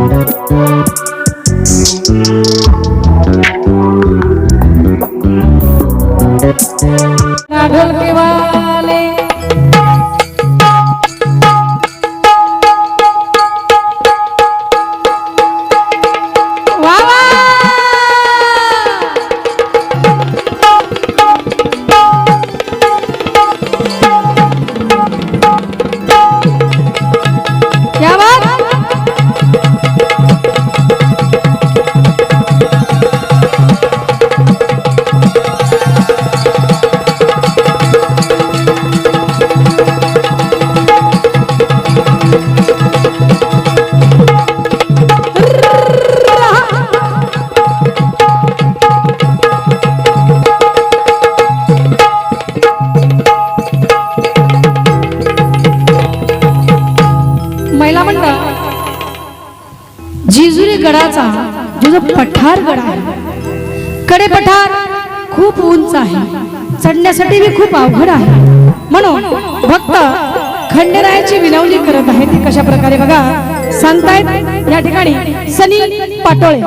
Thank you. गडाचा जो जो पठार गड आहे कडे पठार खूप उंच आहे. चढण्यासाठी बी खूप अवघड आहे. म्हणून भक्त खंडेरायाची विनवणी करत आहे ती कशा प्रकारे बघा सांगतायत या ठिकाणी सनी पाटोळे.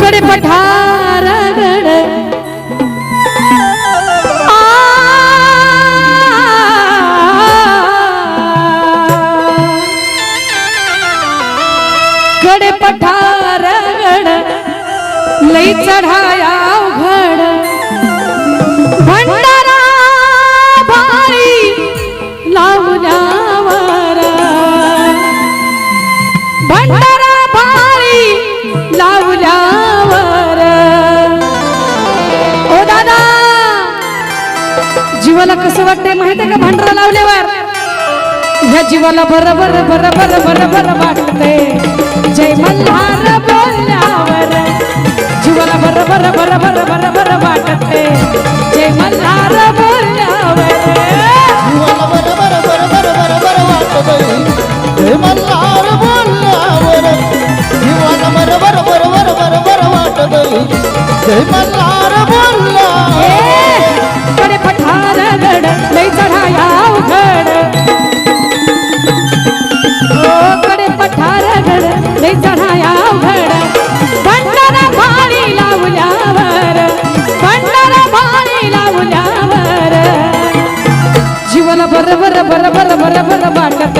कडे पठार गड लई चढाया घड भंडारा भारी लावण्यावर. भंडारा भारी लावल्यावर. ओ दादा जीवाला कसं वाटतंय माहितीये का? भंडारा लावल्यावर. ह्या जीवाला बरं बरं बरं बरं बरं बरं. हे मल्हारकडे पठार गड लई चढाया उघड ओ कडे पठार गड लई चढाया उघड भंडारा भारी लावल्यावर भंडारा भारी लावल्यावर. बर बर बर बर बर बर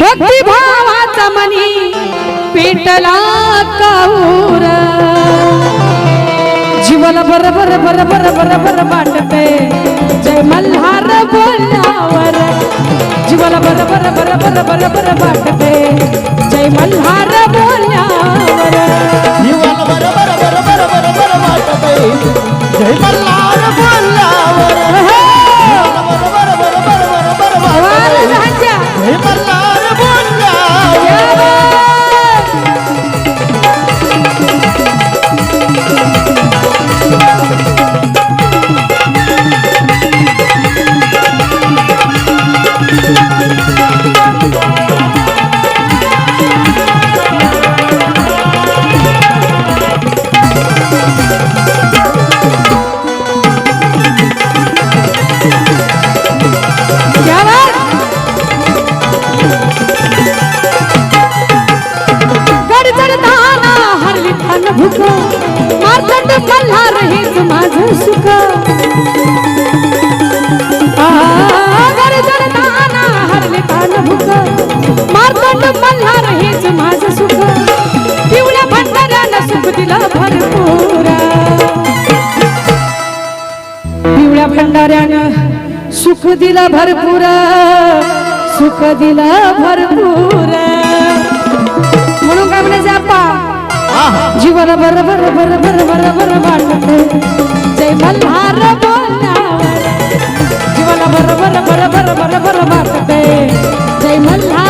भक्ती भावाचा मनी पेटला काऊर जीवाला बर बर बर बर बर बर वाटते जय मल्हार बोलावर जीवाला बर बर बर बर बर बर वाटते जय मल्हार सुख. आ, हरले मल्हार हेच सुख. पिवळ्या सुख भरपूर. पिवळ्या भंडाऱ्यानं सुख दिला भरपूर. सुख भरपूर. जीवन बर बर बर बर बर बर वाटत. जय मल्हार बोलावर जीवन बर बर बर बर बर बर वाटत. जय मल्हार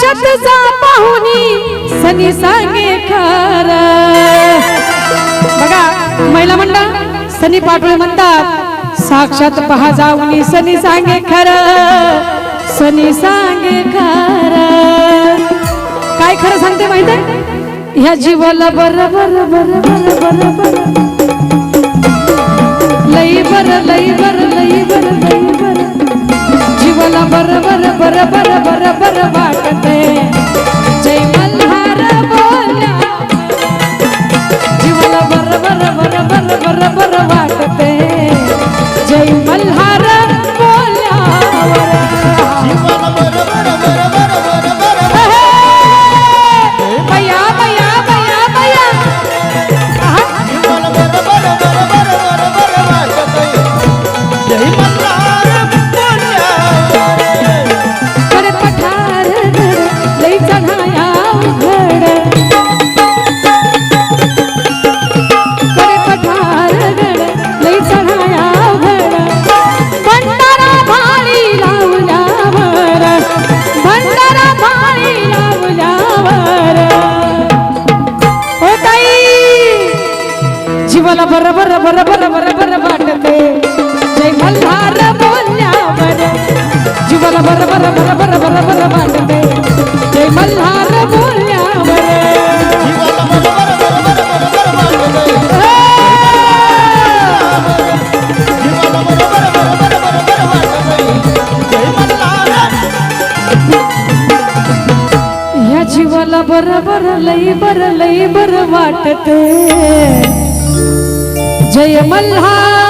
शब्द जा पाहुनी सनी सांगे खर. बघा महिला मंडळ सनी पाटोळे म्हणतात साक्षात पहा जाऊनी सनी सांगे खर. सनी सांगे खर. काय खरं सांगते माहिती ह्या जीवाला बर बर बर बर बर बर लई बर लई बर लई बर लई बर. जीवाला बर बर बर बर बर बर वाटते जय मल्हार जय बोलल्यावर जीवाला बर बर बर बर बर बर वाटते जय मल्हार बोलल्यावर ह्या जीवाला बर बर लई बर लई बर वाटते जय मल्हार